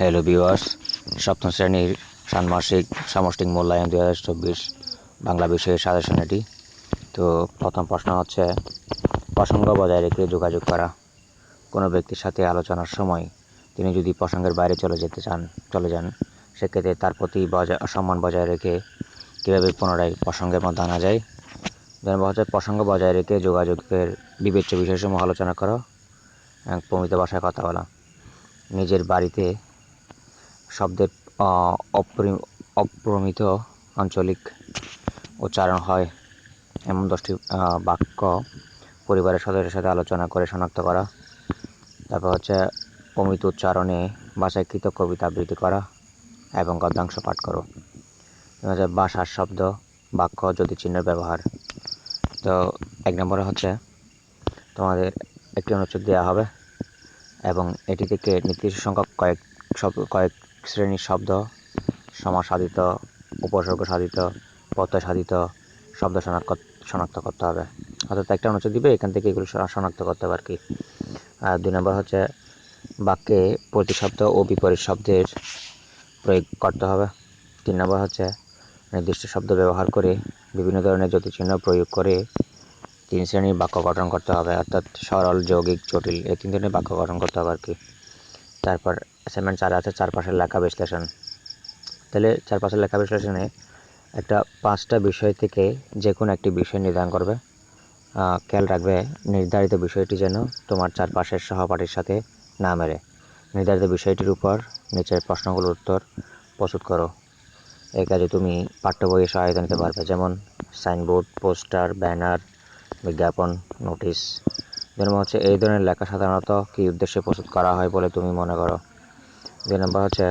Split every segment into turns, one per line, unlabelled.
Hello viewers সপ্তম শ্রেণির ষান্মাসিক সামষ্টিক মূল্যায়ন দু হাজার চব্বিশ বাংলা বিষয়ের সাজেশন এটি তো প্রথম প্রশ্ন হচ্ছে, প্রসঙ্গ বজায় রেখে যোগাযোগ করা। কোনো ব্যক্তির সাথে আলোচনার সময় তিনি যদি প্রসঙ্গের বাইরে চলে যেতে চান, চলে যান, সেক্ষেত্রে তার প্রতি বজায় সম্মান বজায় রেখে কীভাবে পুনরায় প্রসঙ্গের মধ্যে আনা যায়? যেমন হচ্ছে, প্রসঙ্গ বজায় রেখে যোগাযোগের বিবেচ্য বিষয়সমূহ আলোচনা করো। প্রমিত ভাষায় কথা বলা। নিজের বাড়িতে শব্দের অপরি- অপ্রমিত আঞ্চলিক উচ্চারণ হয়। এমন দশটি বাক্য পরিবারের সদস্যের সাথে আলোচনা করে শনাক্ত করা। তারপর হচ্ছে প্রমিত উচ্চারণে ভাষাকৃত কবিতা আবৃত্তি করা এবং গদ্যাংশ পাঠ করো। ভাষার শব্দ, বাক্য, যদি চিহ্নের ব্যবহার। তো এক নম্বরে হচ্ছে তোমাদের একটি অনুচ্ছেদ দেওয়া হবে এবং এটি থেকে নির্দিষ্ট সংখ্যক কয়েক শব্দ কয়েক শ্রেণির শব্দ, সমাসাধিত, উপসর্গ সাধিত প্রত্যয় সাধিত শব্দ শনাক্ত শনাক্ত করতে হবে। অর্থাৎ একটা অনুচ্ছেদ দিবে, এখান থেকে এগুলো শনা- শনাক্ত করতে হবে আর কি। আর দুই নম্বর হচ্ছে বাক্যে প্রতিশব্দ ও বিপরীত শব্দের প্রয়োগ করতে হবে। তিন নম্বর হচ্ছে নির্দিষ্ট শব্দ ব্যবহার করে বিভিন্ন ধরনের জ্যোতিচিহ্ন প্রয়োগ করে তিন শ্রেণির বাক্য গঠন করতে হবে। অর্থাৎ সরল, যৌগিক, জটিল, এই তিন ধরনের বাক্য গঠন করতে হবে আর কি। তারপর অ্যাসাইনমেন্ট চার আছে, চারপাশের লেখা বিশ্লেষণ। তাহলে চারপাশের লেখা বিশ্লেষণে একটা পাঁচটা বিষয় থেকে যে কোনো একটি বিষয় নির্ধারণ করবে। খেয়াল রাখবে নির্ধারিত বিষয়টি যেন তোমার চারপাশের সহপাঠীর সাথে না মেলে। নির্ধারিত বিষয়টির উপর নিচের প্রশ্নগুলোর উত্তর প্রস্তুত করো। এই কাজে তুমি পাঠ্য বইয়ে সহায়তা নিতে পারবে, যেমন সাইনবোর্ড পোস্টার ব্যানার বিজ্ঞাপন নোটিশ দুই নম্বর হচ্ছে এই ধরনের লেখা সাধারণত কী উদ্দেশ্যে প্রস্তুত করা হয় বলে তুমি মনে করো? দুই নম্বর হচ্ছে,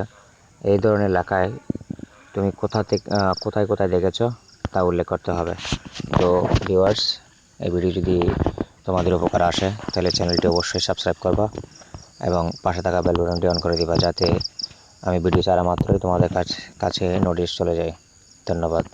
এই ধরনের লেখায় তুমি কোথা থেকে কোথায় কোথায় দেখেছ তা উল্লেখ করতে হবে। তো ভিউয়ার্স এই ভিডিও যদি তোমাদের উপকার আসে, তাহলে চ্যানেলটি অবশ্যই সাবস্ক্রাইব করবা এবং পাশে থাকা বেল বাটনটি অন করে দিবা যাতে আমি ভিডিও ছাড়া মাত্রই তোমাদের কাছে কাছে নোটিশ চলে যায় ধন্যবাদ।